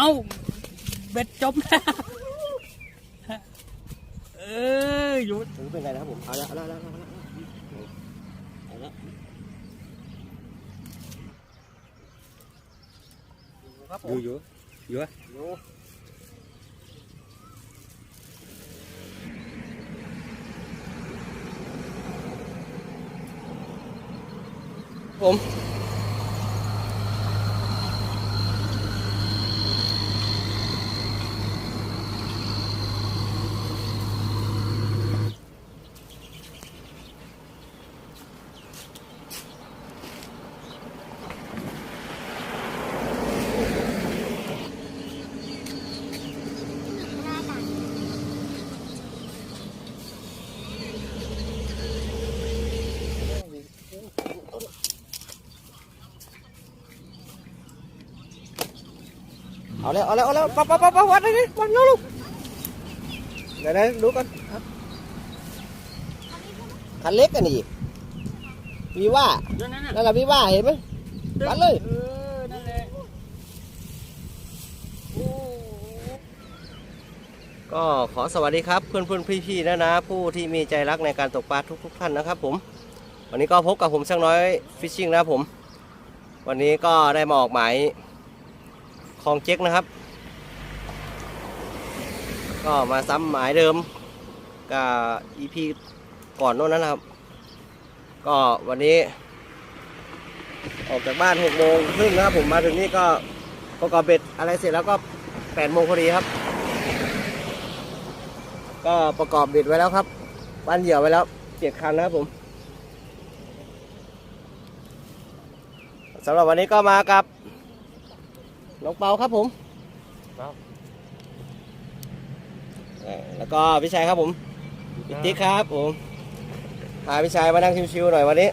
เป้าเบ็ดจมแล้วเออหยุดถึงเป็นไงนะครับผมเอาละเอาละเอาละเอาละเอาละครับผอมยู่อยู่อยู่อะอยู่ผม เอาแล้วเอาแล้วเอาแล้วปั๊บปั๊บปั๊บปั๊บวัดเลยวัดแล้วลูกเดี๋ยวนะดูกันคันเล็กกันนี่วีว่านั่นแหละวีว่าเห็นไหมวัดเลยนั่นแหละก็ขอสวัสดีครับเพื่อนเพื่อนพี่พี่ๆนะนะ ผู้ที่มีใจรักในการตกปลาทุกทุกๆท่านนะครับ ผม วันนี้ก็พบกับผมช่างน้อยฟิชชิ่งนะครับผม วันนี้ก็ได้มาออกหมาย ลองเจ๊กนะครับ ก็มาซ้ำหมายเดิมกับ EP ก่อนโน้นนะครับ ก็วันนี้ ออกจากบ้าน6โมงครึ่งนะครับ ผมมาถึงนี่ก็ประกอบเบ็ดอะไรเสร็จแล้วก็8โมงพอดีครับ ก็ประกอบเบ็ดไว้แล้วครับปั้นเหยื่อไว้แล้วเจ็ดคันนะครับผมสำหรับวันนี้ก็มากับ น้องเปาครับผมเอ่อแล้วก็พี่ชัยครับผมพี่ติ๊กครับผมพาพี่ชัยมานั่งชิวๆหน่อยวันนี้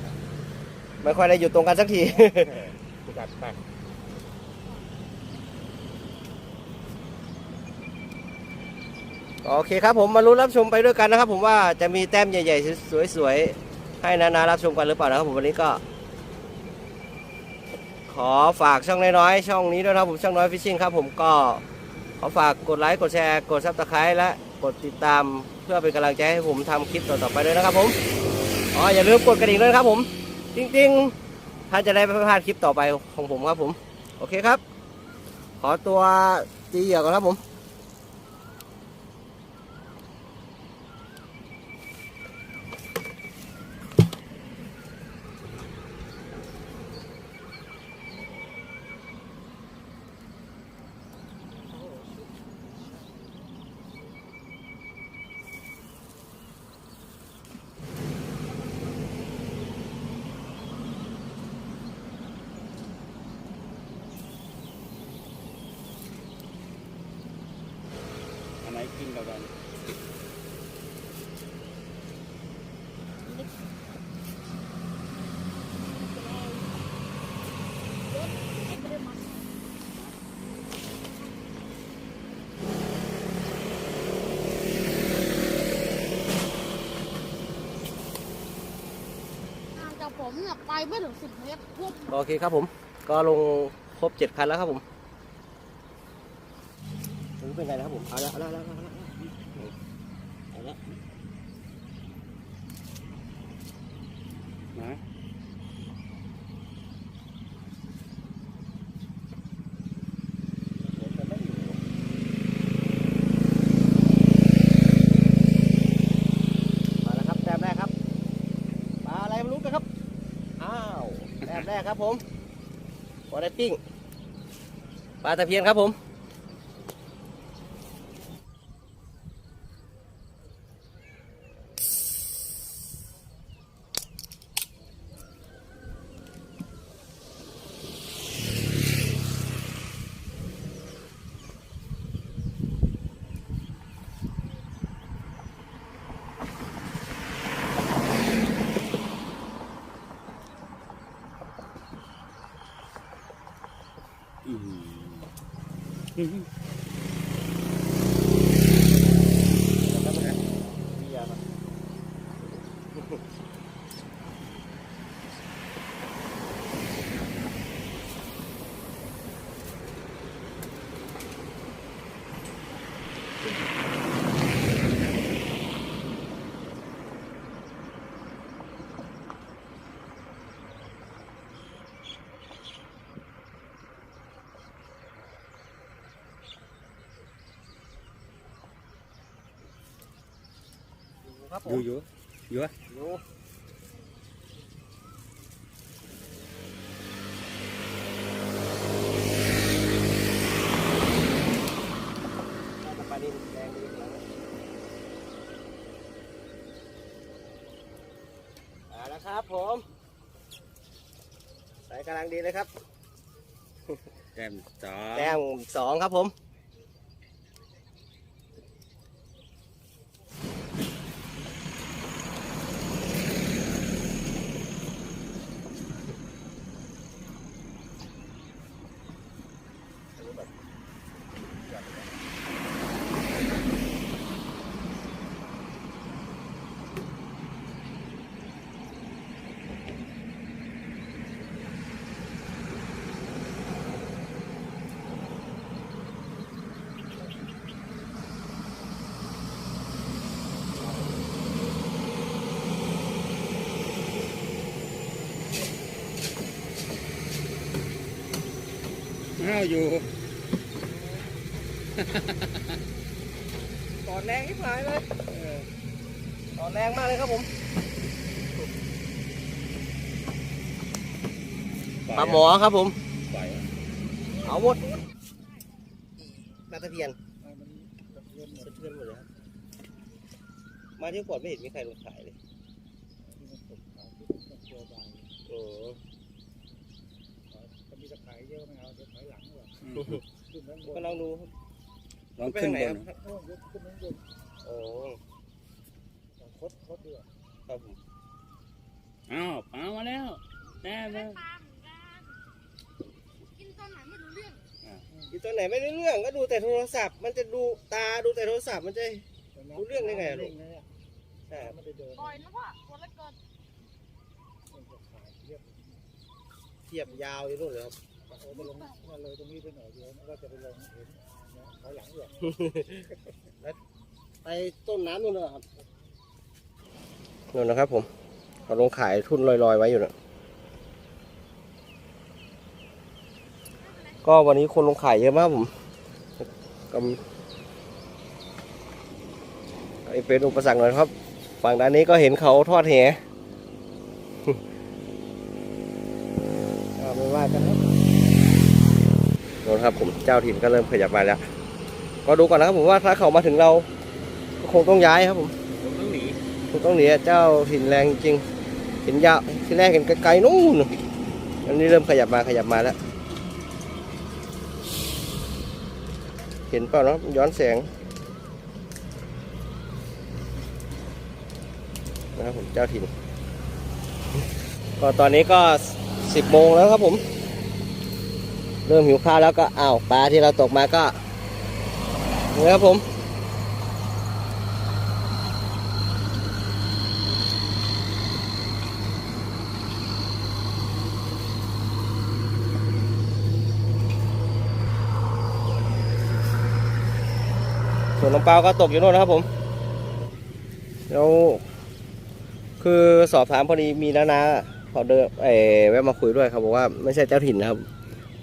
ไม่ค่อยได้อยู่ตรงกันสักทีจัดไปโอเคครับผมมาลุ้นรับชมไปด้วยกันนะครับ ผมว่าจะมีแต้มใหญ่ๆสวยๆให้นานารับชมกันหรือเปล่านะครับผมวันนี้ก็ ขอฝากช่องน้อยๆช่องนี้ด้วยนะครับผมช่องน้อยฟิชชิ่งครับผมก็ขอฝากกดไลค์กดแชร์ กดซับสไครต์และกดติดตามเพื่อเป็นกำลังใจให้ผมทำคลิปต่อๆไปด้วยนะครับผมอ๋ออย่าลืมกดกระดิ่งด้วยครับผม จริงๆท่านจะได้ไม่พลาดคลิปต่อไปของผมครับผม โอเคครับ ขอตัวตีเหยื่อก่อนครับผม อันไหนกินกับกัน ห่างจาก ผมเนี่ยไปไม่ถึงสิบเมตรพุ่มโอเคครับผม ก็ลงครบเจ็ดคันแล้วครับผมเป็นไงนะครับผมเอาละเอาละเอาละเอาละเอาละ นะ มาแล้วครับแต้มแรกครับปลาอะไรไม่รู้กันครับ อ้าว แต้มแรก ครับผมพอได้ปิ้งปลาตะเพียนครับผม 嗯 ครับผอยู่มอยู่อยู่อะอยู่น่าจะปลานินแดงดีขนาดนั้นเอาละครับผมใส่กำลังดีเลยครับ แต้มสองแต้มสองครับผม อ้าวอยู่ ตอนแรงที่หายเลยตอนแรงมากเลยครับผมปลาหมอครับผมปล่อยเอาหมดปลาตะเพียนสะเทือนหมดเลยครับมาที่ก่อนไม่เห็นมีใครลงขายเลยโอ้ มีตะไคร้เยอะไม่เอาเดี๋ยวถอยหลังดี กว่าอืมขึ้นข้างบก็นลองดูลองขึ้นบนครับโอ้ยกขึ้นข้างบนโอ้เอาคดคดดีกว่าครับผมอ้าวปลามาแล้วแต้มเลยปลาเหมือนกันกินตอนไหนไม่รู้เรื่องอยู่ตอนไหนไม่รู้เรื่องก็ดูแต่โทรศัพท์ มันจะดูตาดูแต่โทรศัพท์มันจะรู้เรื่องได้ไงอะลูกเร่นะเนี่ยใช่ครับไม่ได้เดินปล่อยนะพ่อตัวเล็กเกินมันจะขายเรียบเทียบยาวอยู่นู่นเลยครับ โอ้ไปลงมาเลยตรงนี้ไปหน่อยเดียวแล้วจะไปลงเห็นเนี่ยถอยหลังดีกว่าไปต้นน้ำนู่นเลยครับนู่นนะครับผมเขาลงขายทุนลอยๆ ไว้อยู่นะก็วันนี้คนลงขายเยอะมากผมก็ไอเป็นอุปสรรคหน่อยครับ ฝั่งด้านนี้ก็เห็นเขาทอดแห ก็ไม่ว่ากันครับ นู่นครับ ผมเจ้าถิ่นก็เริ่มขยับมาแล้ว ก็ดูก่อนนะครับผมว่าถ้าเขามาถึงเราก็คงต้องย้ายครับผมผมต้องหนีคงต้องหนีอะเจ้าถิ่นแรงจริงเห็นยาวที่แรกเห็นไกลๆนู่นอันนี้เริ่มขยับมาขยับมาแล้ว เห็นเปล่าเนาะย้อนแสงนะครับผมเจ้าถิ่นก็ตอนนี้ก็สิบโมงแล้วครับผม เริ่มหิวข้าวแล้วก็อ้าวปลาที่เราตกมาก็นี่ครับผมส่วนน้องเปาก็ตกอยู่โน่นนะครับผมแล้วคือสอบถามพอดีมีนานาเขาเดินเออแวะมาคุยด้วยเขาบอกว่าไม่ใช่เจ้าถิ่นนะครับ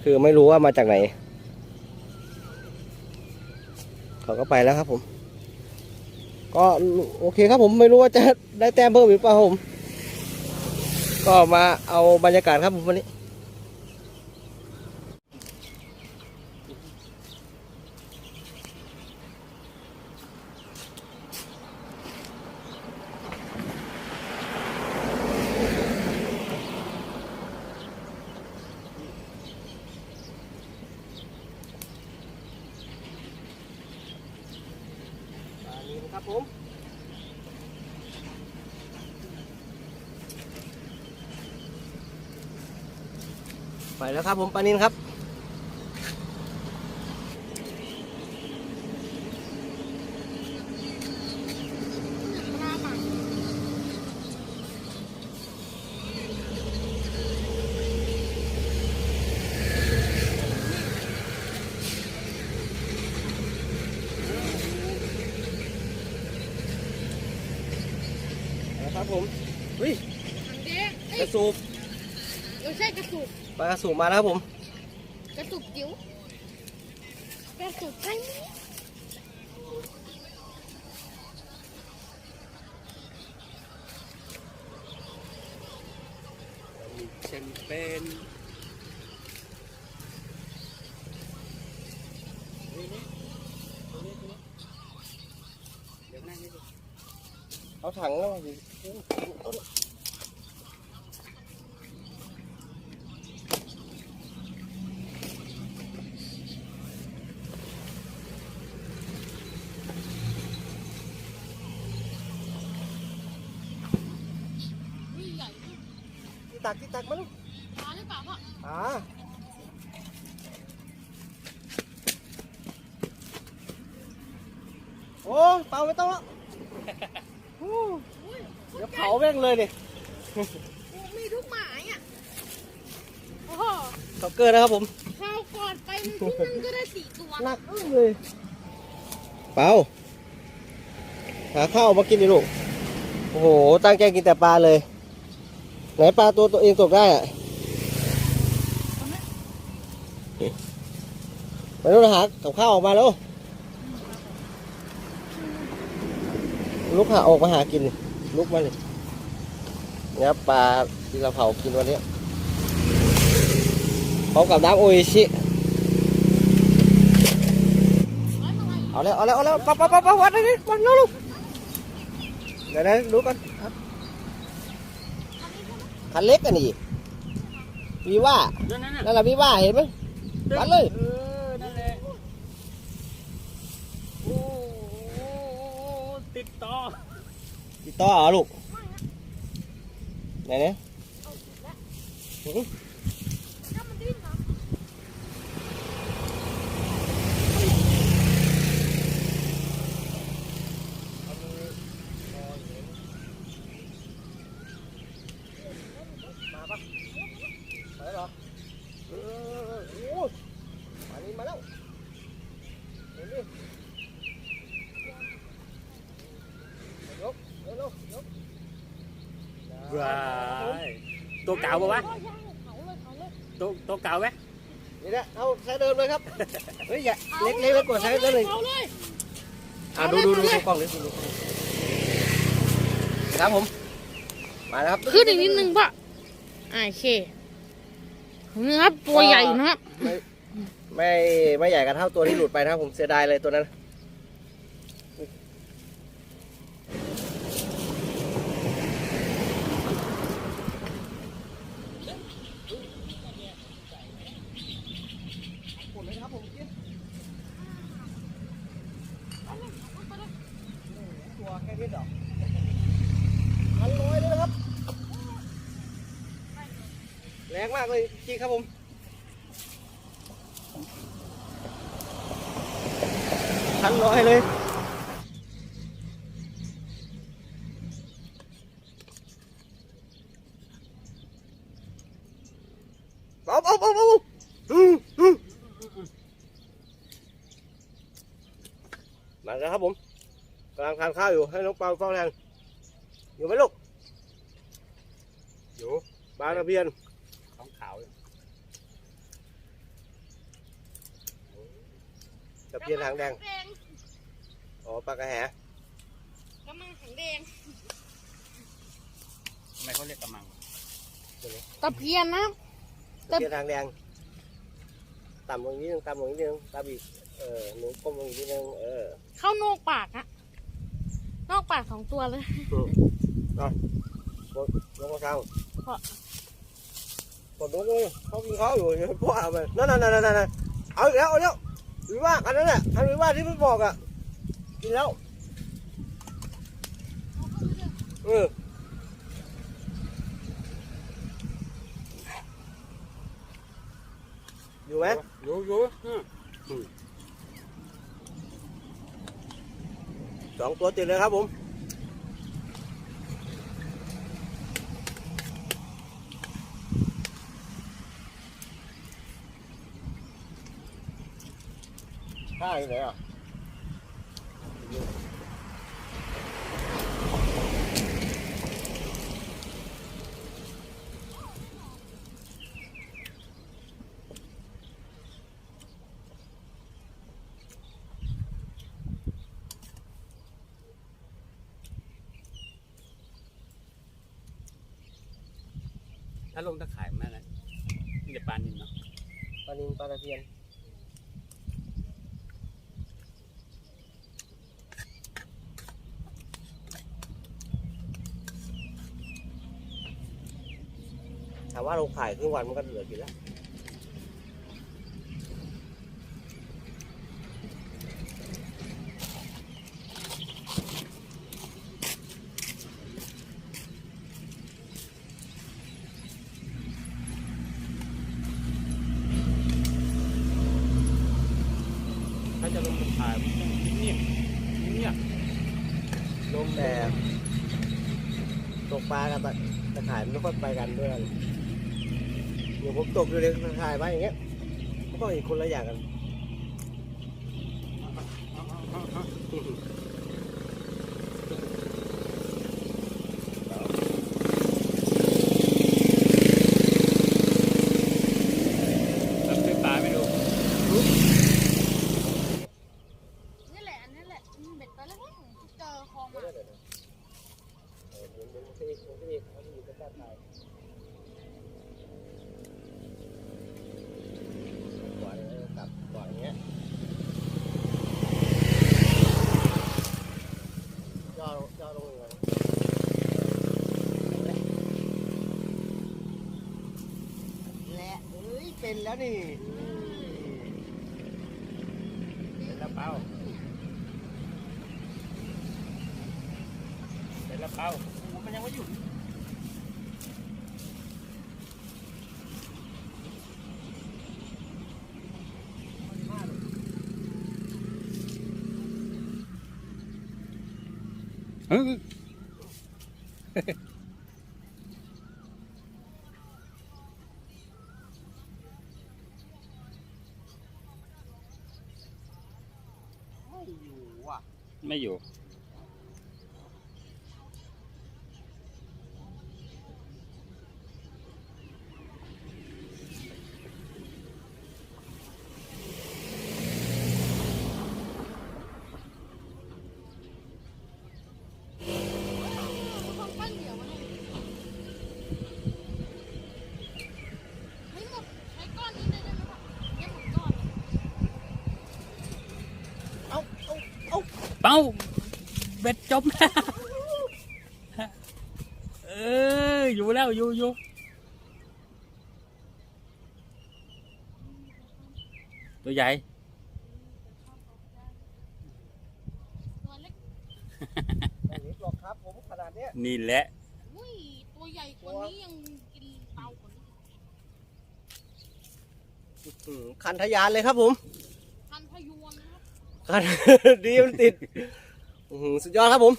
คือไม่รู้ว่ามาจากไหน เขาก็ไปแล้วครับผม ก็โอเคครับผมไม่รู้ว่าจะได้แต้มเพิ่มหรือเปล่าผม ก็มาเอาบรรยากาศครับผมวันนี้ ครับผมไปแล้วครับผมปานินครับ ปลาหมัก ป ครับผมเฮ้ย ถังแดงเอ้ ก ย ระสูบ เออใช่กระสุบปลากระสูบมาแล้วครับผม กระสุบจิ๋วกระสุบใช่ไหมมีแชมเปญนี่นี่ตรงนี้ตรงนี้เดี๋ยวนั่งนี่ดูเอาถังแล้วนี่ใหญ่มาก ที่ ตักที่ตักมาลูกปลาหรือเปล่าพ่ออ่าโอ้เปล่าไม่ต้องแล้วโอ้อุ้ยเดี๋ยวเผาแม่งเลยดิมีทุกหมายอะโอ้โหสอกเกอร์นะครับผมข้าวก่อนไปหนึ่งที่นึงก็ได้สี่ตัวหนักอึ้งเลย เปล่าหาข้าวมากินดิลูก โอ้โห ตั้งใจกินแต่ปลาเลย ไหนปลาตัวตัวเองตกได้อะไปนู่นหากับข้าวออกมาแล้วลุกหาออกมาหากินลุกมาเลยเนี่ยปลาที่เราเผากินวันนี้พร้อมกับน้ำโออิชิเอาแล้วเอาแล้วเอาแล้วปั๊บปั๊บปั๊บปั๊บวัดเลยวัดแล้วลูกเดี๋ยวนะดูก่อน ครับคันเล็กอันนี้วีว่าเดี๋ยวนั่นน่ะนั่นแหละวีว่าเห็นไหมวัดเลยเออนั่นแหละโอ้โหติดต่อติดต่อเหรอลูกไหนเนี่ย ถ้ามันดิ้นเหรอ มาปะมาแล้วเหรอเออโอ้ยมานี่มาแล้วเห็นดิยกเร็วๆยก ว้ายตัวเก่าปะวะเผาเลยเผาเลยตัวตัวเก่าไหมนี่แหละเอาใช้เดิมเลยครับเฮ้ยอย่าเล็กเล็กไว้กดใช้เดิมเลยเผาเลยอะดูดูดูดูกล้องดิดูดูครับผมมาแล้วครับขึ้นอีกนิดนึงป่ะอ่าโอเคนี่ครับตัวใหญ่นะครับไม่ไม่ไม่ใหญ่กันเท่าตัวที่หลุดไปนะครับผมเสียดายเลยตัวนั้น ดอกพันร้อยเลยครับ แรงมากเลยจริงครับผมพันร้อยเลย เอาเอาเอาเอาอืมอืมมาแล้วครับผม กำลังทานข้าวอยู่ให้น้องเปาเฝ้าแทนอยู่ไหมลูกอยู่ปลาตะเพียนของขาวตะเพียนหางแดง อ๋อปลากระแหกำลังหางแดงทำไมเขาเรียกกระมังตะเพียนนะตะเพียนหางแดง ต่ำลงนิดนึงต่ำลงนิดนึงต่ำอีก เออหนูก้มลงอีกนิดนึง เออ เข้านอกปากอะ นอกปากสองตัวเลยลงมาทางพ่อกดลงเลยเขากินข้าวอยู่พ่อเอาไปนั่นนั่นนั่นนั่นเอาอีกแล้วเอาแล้ววิว่าอันนั้นแหละอันวิว่าที่พี่บอกอะกินแล้วเอออยู่ไหมอยู่อยู่อืม สองตัวติดเลยครับผมใช่เลยอะ ลงตะข่ายมาแล้วนี่จะปลานินเนาะปลานินปลาตะเพียนถามว่าเราขายครึ่งวันมันก็เหลือกินแล้ว ถ้าจะลงตะข่ายมันต้องเงียบเงียบ ลมแต่ตกปลากับตะ ก็ไปกันด้วยกันเดี๋ยวผมตกอยู่ในตะข่ายไปอย่างเงี้ยก็ต้องอีกคนละอย่างกัน แล้วซื้อปลาไม่รู้ นี่แหละอันนั้นแหละอืมเบ็ดตัวเล็กๆที่เจอคลองมา เออเดี๋ยวเดี๋ยวมันจะมีมันจะมีเขาจะอยู่ใกล้ๆข่ายก่อนเออกลับก่อนอย่างเงี้ยย่อลงย่อลงเลยและ เอ้ยเป็นแล้วนี่เป็นละเป้าเป็นละเป้ามันยังไม่หยุดเฮ้ย อยู่ว่ะ ไม่อยู่ คลองปั้นเดียวมาเลยไม่หมดใช้ก้อนนี้เลยได้ไหมครับยังหมดก้อนเลย เอาเอาเอา เป้าเบ็ดจมแล้วเอออยู่แล้วอยู่อยู่ตัวใหญ่ตัวเล็กไม่เล็กหรอกครับผมขนาดเนี้ยนี่แหละอุ้ยตัวใหญ่กว่านี้ยังกินเตากว่านี้อืมคันทะยานเลยครับผม พันพยวนนะครับ คัน ดีมันติดอื้อหือสุดยอดครับผม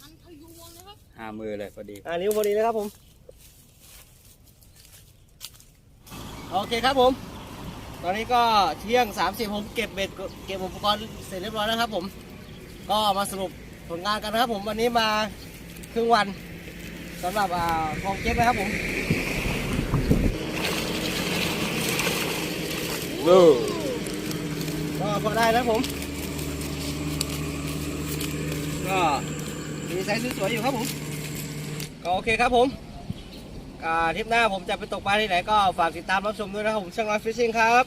พันพยวนนะครับห้ามือเลยพอดี อ่านิ้วพอดีเลยครับผม โอเคครับผม ตอนนี้ก็เที่ยง30ผมเก็บเบ็ดเก็บอุปกรณ์เสร็จเรียบร้อยแล้วครับผม ก็มาสรุปผลงานกันนะครับผมวันนี้มาครึ่งวันสำหรับอ่าคลองเก็บนะครับผมดู ก็พอได้แล้วผม ก็มีไซส์สวยๆอยู่ครับผม ก็โอเคครับผมอ่าทริปหน้าผมจะไปตกปลาที่ไหนก็ฝากติดตามรับชมด้วยนะครับผมช่างน้อยฟิชชิ่งครับ